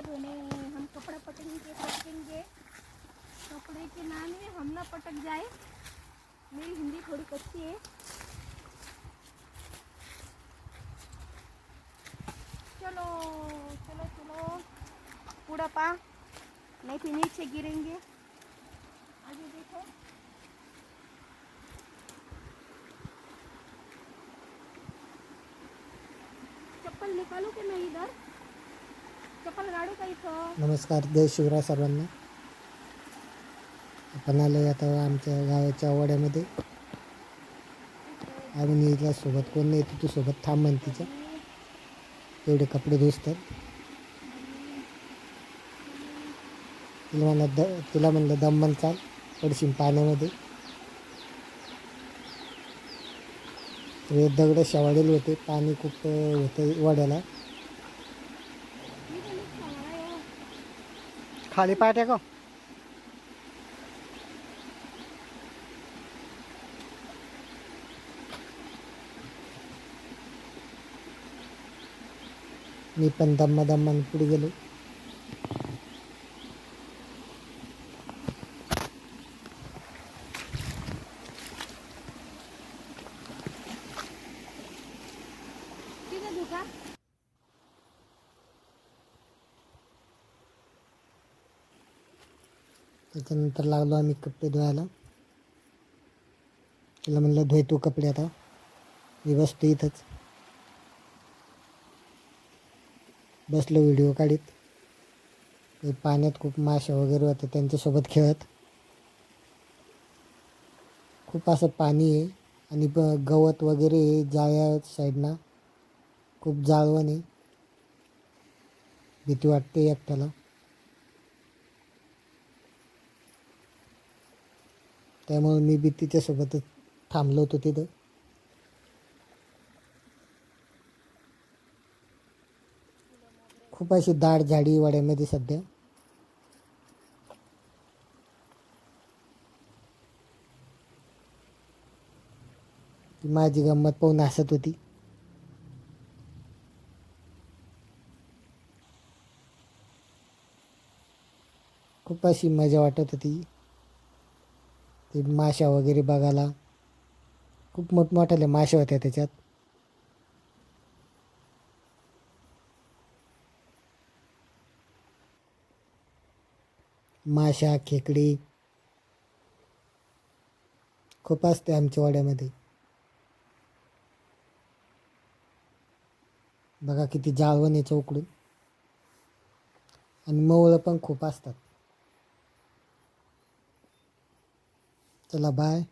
बहने हम कपड़ा पटेंगे पटकेंगे। कपड़े के नाम है, हम ना पटक जाए। मेरी हिंदी थोड़ी कच्ची है। चलो चलो चलो। पूरा पा। नहीं फिर नीचे गिरेंगे। आगे देखो। चप्पल निकालू के मैं इधर? चप्पल का इथं? नमस्कार जय शिवराय सर्वांना. आपण आलो आता आमच्या गावाच्या वाड्यामध्ये. आणि नीला सोबत कोण नाही तू सोबत थांब म्हण तिच्या. एवढे कपडे धुसतात. तिला म्हणलं द तिला म्हणलं दमन चाल पडशील पाण्यामध्ये. ते दगड शेवाळलेले होते पाणी खूप होतं वाड्याला. ખાલી પાટે કહો నీ పని దమ్మ దమ్మని పిడిగలు त्याच्यानंतर लागलो आम्ही कपडे धुवायला. तिला म्हणलं धुय तू कपडे आता. मी बसतो इथंच. बसलो व्हिडिओ काढीत. पाण्यात खूप मासे वगैरे होते त्यांच्यासोबत खेळत. खूप असं पाणी आहे आणि ब गवत वगैरे आहे जाळ्या साईडना. खूप जाळवण आहे. भीती वाटते एकट्याला. त्यामुळे मी बी तिच्यासोबतच थांबलो होतो तिथं. खूप अशी दाट झाडी वाड्यामध्ये सध्या. माझी गंमत पाहून हसत होती. खूप अशी मजा वाटत होती. ते माशा वगैरे बघायला. खूप मोठमोठ्याल्या माशा होत्या त्याच्यात. माशा खेकडी. खूप असते आमच्या वाड्यामध्ये. बघा किती जाळवण आहे उकडून. आणि मवळं पण खूप असतात. चला बाय